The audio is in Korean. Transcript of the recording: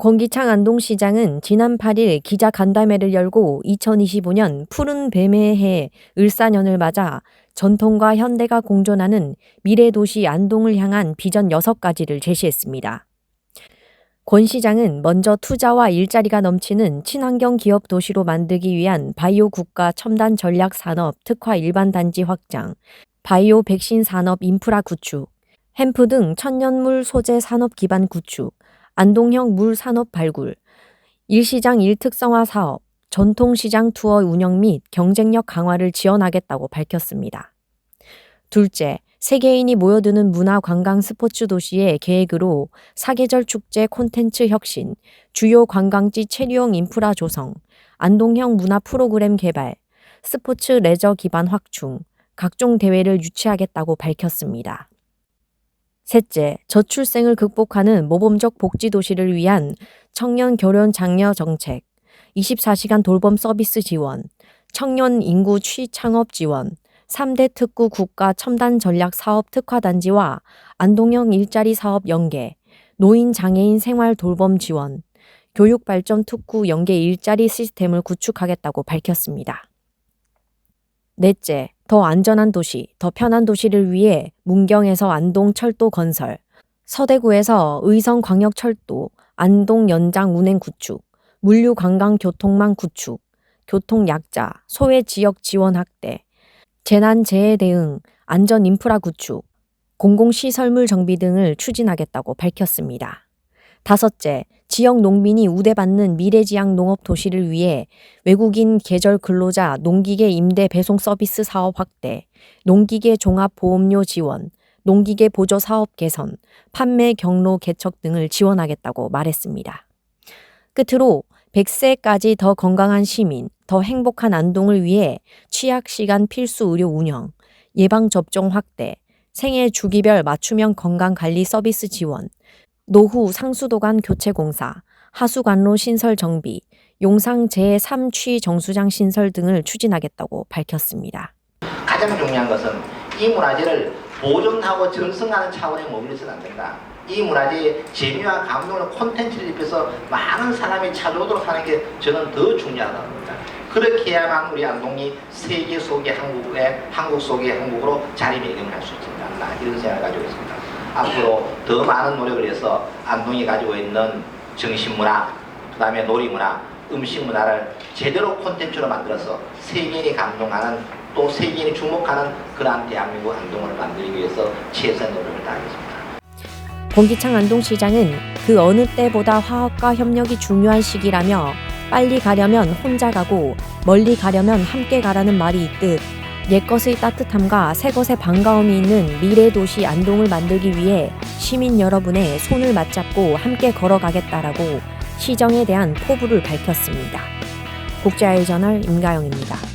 권기창 안동시장은 지난 8일 기자 간담회를 열고 2025년 푸른 뱀의 해 을사년을 맞아 전통과 현대가 공존하는 미래 도시 안동을 향한 비전 6가지를 제시했습니다. 권 시장은 먼저 투자와 일자리가 넘치는 친환경 기업 도시로 만들기 위한 바이오 국가 첨단 전략 산업 특화 일반 단지 확장, 바이오 백신 산업 인프라 구축, 햄프 등 천연물 소재 산업 기반 구축, 안동형 물 산업 발굴, 일시장 일특성화 사업, 전통시장 투어 운영 및 경쟁력 강화를 지원하겠다고 밝혔습니다. 둘째, 세계인이 모여드는 문화 관광 스포츠 도시의 계획으로 사계절 축제 콘텐츠 혁신, 주요 관광지 체류형 인프라 조성, 안동형 문화 프로그램 개발, 스포츠 레저 기반 확충, 각종 대회를 유치하겠다고 밝혔습니다. 셋째, 저출생을 극복하는 모범적 복지 도시를 위한 청년 결혼 장려 정책, 24시간 돌봄 서비스 지원, 청년 인구 취창업 지원, 3대 특구 국가 첨단 전략 사업 특화 단지와 안동형 일자리 사업 연계, 노인 장애인 생활 돌봄 지원, 교육 발전 특구 연계 일자리 시스템을 구축하겠다고 밝혔습니다. 넷째, 더 안전한 도시, 더 편한 도시를 위해 문경에서 안동 철도 건설, 서대구에서 의성 광역철도, 안동 연장 운행 구축, 물류 관광 교통망 구축, 교통 약자, 소외 지역 지원 확대, 재난 재해 대응, 안전 인프라 구축, 공공시설물 정비 등을 추진하겠다고 밝혔습니다. 다섯째, 지역 농민이 우대받는 미래지향 농업 도시를 위해 외국인 계절 근로자 농기계 임대 배송 서비스 사업 확대, 농기계 종합 보험료 지원, 농기계 보조 사업 개선, 판매 경로 개척 등을 지원하겠다고 말했습니다. 끝으로 100세까지 더 건강한 시민, 더 행복한 안동을 위해 취약 시간 필수 의료 운영, 예방 접종 확대, 생애 주기별 맞춤형 건강 관리 서비스 지원, 노후 상수도관 교체 공사, 하수관로 신설 정비, 용상 제3취 정수장 신설 등을 추진하겠다고 밝혔습니다. 가장 중요한 것은 이 문화재를 보존하고 전승하는 차원에 머물러서는 안 된다. 이 문화재의 재미와 감동을 콘텐츠를 입혀서 많은 사람이 찾아오도록 하는 게 저는 더 중요하다고 봅니다. 그렇게 해야만 우리 안동이 세계 속의 한국의 한국 속의 한국으로 자리매김을 할수 않나 이런 생각을 가지고 있습니다. 앞으로 더 많은 노력을 해서 안동이 가지고 있는 정신문화, 그 다음에 놀이문화, 음식문화를 제대로 콘텐츠로 만들어서 세계인이 감동하는 또 세계인이 주목하는 그러한 대한민국 안동을 만들기 위해서 최선의 노력을 다하겠습니다. 권기창 안동시장은 그 어느 때보다 화합과 협력이 중요한 시기라며 빨리 가려면 혼자 가고 멀리 가려면 함께 가라는 말이 있듯 옛것의 따뜻함과 새것의 반가움이 있는 미래 도시 안동을 만들기 위해 시민 여러분의 손을 맞잡고 함께 걸어가겠다라고 시정에 대한 포부를 밝혔습니다. 국제아이 저널 임가영입니다.